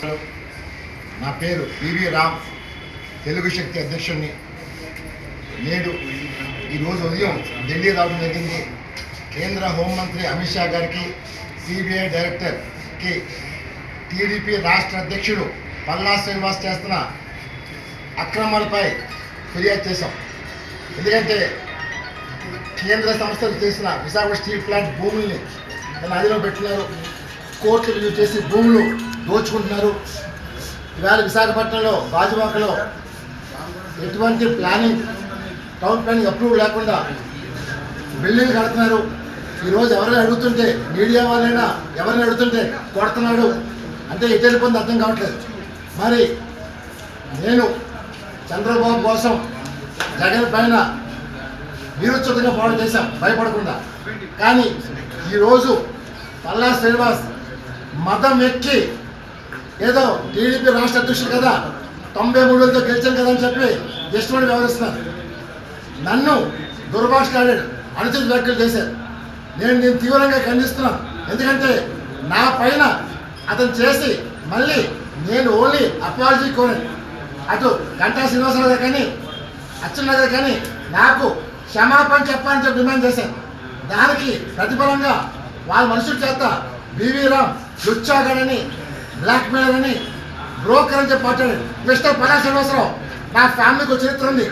నా పేరు పివి రామ్ తెలుగు శక్తి అధ్యక్షుడిని. నేడు ఈరోజు ఉదయం ఢిల్లీ రావడం జరిగింది. కేంద్ర హోంమంత్రి అమిత్ షా గారికి సిబిఐ డైరెక్టర్కి టీడీపీ రాష్ట్ర అధ్యక్షుడు పల్లా శ్రీనివాస్ చేస్తున్న అక్రమాలపై ఫిర్యాదు చేశాం. ఎందుకంటే కేంద్ర సంస్థలు చేసిన విశాఖ స్టీల్ ప్లాంట్ భూముల్ని తన అదిలో పెట్టినారు కోర్టులు చేసి భూములు దోచుకుంటున్నారు. ఇవాళ విశాఖపట్నంలో గాజువాకలో ఎటువంటి ప్లానింగ్ టౌన్ ప్లానింగ్ అప్రూవ్ లేకుండా బిల్డింగ్ కడుతున్నారు. ఈరోజు ఎవరైనా అడుగుతుంటే మీడియా వాళ్ళైనా ఎవరైనా అడుగుతుంటే కొడుతున్నాడు? అంటే ఎటు వెళ్ళిపోయింది అర్థం కావట్లేదు. మరి నేను చంద్రబాబు కోసం జగన్ పైన వీరోచితంగా పోవడం చేశాం భయపడకుండా. కానీ ఈరోజు పల్లా శ్రీనివాస్ మతం ఎక్కి ఏదో టీడీపీ రాష్ట్ర అధ్యక్షుడు కదా తొంభై మూడులతో గెలిచాను కదా అని చెప్పి ఇష్టపడి వ్యవహరిస్తున్నారు. నన్ను దుర్భాషలాడాడు అనుచిత వ్యాఖ్యలు చేశారు. నేను నేను తీవ్రంగా ఖండిస్తున్నాను. ఎందుకంటే నా పైన అతను చేసి మళ్ళీ నేను ఓన్లీ అపాలజీ కోరాను అటు గంటా శ్రీనివాసరావు గారు కానీ అచ్చెన్నాయుడు గారు కానీ నాకు క్షమాపణ చెప్పాలని చెప్పి డిమాండ్ చేశాను దానికి ప్రతిఫలంగా వాళ్ళ మనుషుల చేత బీవీ రామ్ దుచ్చాగడని బ్లాక్ మెయిల్ అని బ్రోకర్ అని చెప్పి మాట్లాడాడు. మిస్టర్ పలా శ్రీనివాసరావు మా ఫ్యామిలీకి ఒక చరిత్ర ఉంది.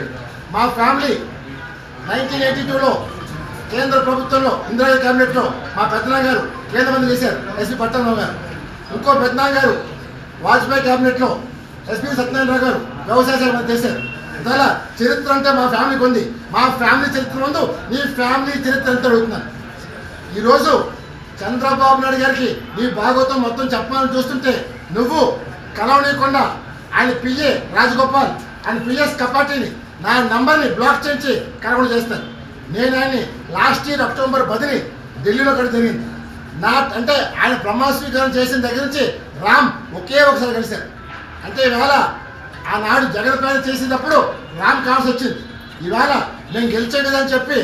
మా ఫ్యామిలీ నైన్టీన్ ఎయిటీ టూలో కేంద్ర ప్రభుత్వంలో ఇందిరాజీ క్యాబినెట్లో మా పెద్దనా గారు కేంద్ర మంత్రి చేశారు ఎస్పీ పట్టణరావు గారు. ఇంకో పెద్దనా గారు వాజ్పేయి క్యాబినెట్లో ఎస్పీ సత్యనారాయణ గారు వ్యవసాయ శాఖ మంత్రి చేశారు. ఇలా చరిత్ర అంటే మా ఫ్యామిలీకి ఉంది. మా ఫ్యామిలీ చరిత్ర ముందు నీ ఫ్యామిలీ చరిత్ర ఎంత అడుగుతున్నాను ఈరోజు చంద్రబాబు నాయుడు గారికి నీ భాగవతం మొత్తం చెప్పాలని చూస్తుంటే నువ్వు కలవనీయకుండా ఆయన పిఏ రాజగోపాల్ ఆయన పిఎస్ కపాటీని నా నంబర్ని బ్లాక్ చేయించి కలవడం చేస్తాను నేను ఆయన్ని లాస్ట్ ఇయర్ అక్టోబర్ పదిని ఢిల్లీలో కూడా జరిగింది. నా అంటే ఆయన ప్రమాణ చేసిన దగ్గర నుంచి రామ్ ఒకే ఒకసారి కలిశారు. అంటే ఈవేళ ఆనాడు జగన్ పైన చేసినప్పుడు రామ్ కావాల్సి వచ్చింది. ఇవాళ నేను గెలిచేది అని చెప్పి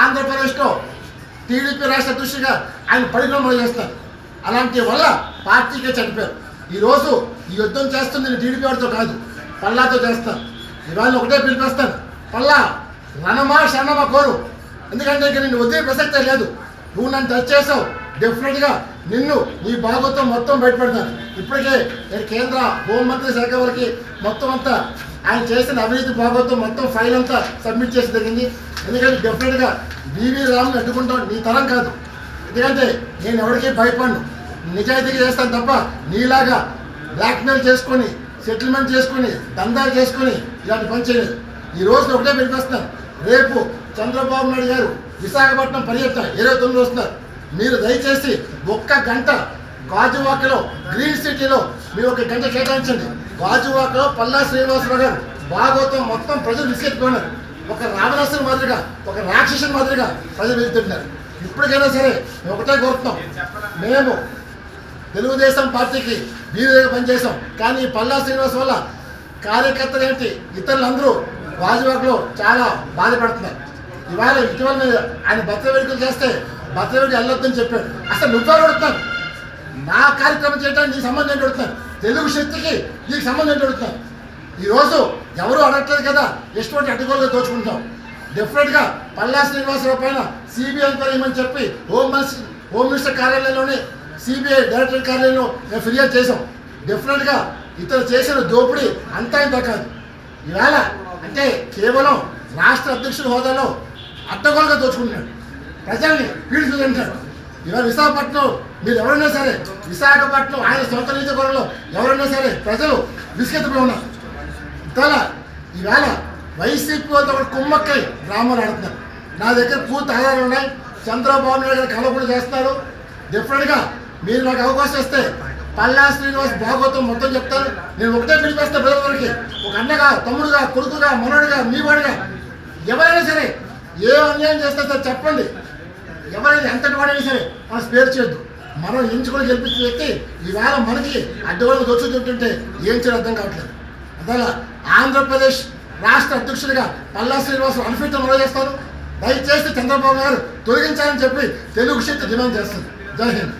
ఆంధ్రప్రదేశ్లో టీడీపీ రాష్ట్ర అధ్యక్షుడిగా ఆయన పరిగణన చేస్తారు. అలాంటి వల్ల పార్టీకే చనిపోయారు. ఈరోజు ఈ యుద్ధం చేస్తుంది నేను టీడీపీ వాడితో కాదు పల్లాతో చేస్తాను ఇవాళ ఒకటే పిలిపిస్తాను పల్లా రణమా శరణమా కోరు. ఎందుకంటే ఇక నేను వదిలే ప్రసక్తే లేదు. నువ్వు నన్ను టచ్ చేసావు. డెఫినెట్గా నిన్ను నీ భాగవతం మొత్తం బయటపెడతాను. ఇప్పటికే నేను కేంద్ర హోంమంత్రి శాఖ వారికి మొత్తం అంతా ఆయన చేసిన అవినీతి భాగవతం మొత్తం ఫైల్ అంతా సబ్మిట్ చేసి జరిగింది. ఎందుకంటే డెఫినెట్గా బీవీ రామ్ని అడ్డుకుంటాం నీ తరం కాదు. ఎందుకంటే నేను ఎవరికీ భయపడను. నిజాయితీగా చేస్తాను తప్ప నీలాగా బ్లాక్మెయిల్ చేసుకొని సెటిల్మెంట్ చేసుకొని దందాలు చేసుకొని ఇలాంటి పని చేయలేదు. ఈ రోజు ఒకటే పిలిపిస్తున్నాను రేపు చంద్రబాబు నాయుడు గారు విశాఖపట్నం పర్యటన ఇరవై తొమ్మిది వస్తున్నారు. మీరు దయచేసి ఒక్క గంట గాజువాకలో గ్రీన్ సిటీలో మీరు ఒక గంట కేటాయించండి. గాజువాకలో పల్లా శ్రీనివాసరావు గారు భాగవతం మొత్తం ప్రజలు విసిగెత్తుకున్నారు ఒక రావణాసుని మాదిరిగా ఒక రాక్షసుని మాదిరిగా ప్రజలు వెళ్తున్నారు ఇప్పటికైనా సరే మేము ఒకటే కోరుతున్నాం. మేము తెలుగుదేశం పార్టీకి వీరుగా పనిచేసాం కానీ పల్లా శ్రీనివాస్ వల్ల కార్యకర్తలు ఏంటి? ఇతరులందరూ వాజువాకలో చాలా బాధపడుతున్నారు. ఇవాళ ఇటీవల మీద ఆయన భద్ర వేడుకలు చేస్తే భద్ర వేడుక వెళ్ళొద్దని చెప్పాడు అసలు నువ్వే అడుగుతాను నా కార్యక్రమం చేయడానికి నీకు సంబంధం ఏంటి తెలుగు శక్తికి నీకు సంబంధం ఏంటి ఈరోజు ఎవరు అడగట్లేదు కదా? ఎటువంటి అడ్డుగోలుగా దోచుకుంటాం. డెఫినెట్గా పల్లా శ్రీనివాసరావు పైన సిబిఐ ఎంక్వైరీ అని చెప్పి హోమ్ మినిస్టర్ హోమ్ మినిస్టర్ కార్యాలయంలోనే సిబిఐ డైరెక్టర్ కార్యాలయంలో మేము ఫిర్యాదు చేసాం డెఫినెట్గా ఇతను చేసిన దోపిడీ అంతా ఇంత కాదు. ఈవేళ అంటే కేవలం రాష్ట్ర అధ్యక్షుడి హోదాలో అడ్డగోలుగా దోచుకుంటున్నాడు. ప్రజల్ని పీడిస్తుంటాడు ఇలా విశాఖపట్నం మీరు ఎవరైనా సరే విశాఖపట్నం ఆయన సొంత నియోజకవర్గంలో ఎవరైనా సరే ప్రజలు విసుకెత్తిపోయి ఉన్నారు. ఇవాళ ఈవేళ వైసీపీ వాళ్ళతో ఒక కుమ్మక్కై డ్రామాలు ఆడుతున్నారు. నా దగ్గర పూర్తి ఆధారాలు ఉన్నాయి. చంద్రబాబు నాయుడు గారు కలవకుండా చేస్తున్నారు. డిఫరెంట్గా మీరు నాకు అవకాశం ఇస్తే పల్లా శ్రీనివాస్ భాగవతం మొత్తం చెప్తారు. నేను ఒకటే పిలిపేస్తా ప్రజలందరికీ. ఒక అన్నగా తమ్ముడుగా కొడుకుగా మనోడుగా మీ వాడిగా ఎవరైనా సరే ఏ అన్యాయం చేస్తే సార్ చెప్పండి. ఎవరైనా ఎంతటి వాడైనా సరే మనం స్పేర్ చేయొద్దు. మనం ఎంచుకొని గెలిపించిన వ్యక్తి ఈవేళ మనకి అడ్డవాళ్ళకి దొచ్చు చెప్తుంటే ఏం చేయాలి అర్థం కావట్లేదు. అందువల్ల ఆంధ్రప్రదేశ్ రాష్ట్ర అధ్యక్షుడిగా పల్లా శ్రీనివాసు అన్ఫిట్ అమలు చేస్తారు. దయచేసి చంద్రబాబు గారు తొలగించాలని చెప్పి తెలుగు శక్తి డిమాండ్ చేస్తుంది జై హింద్.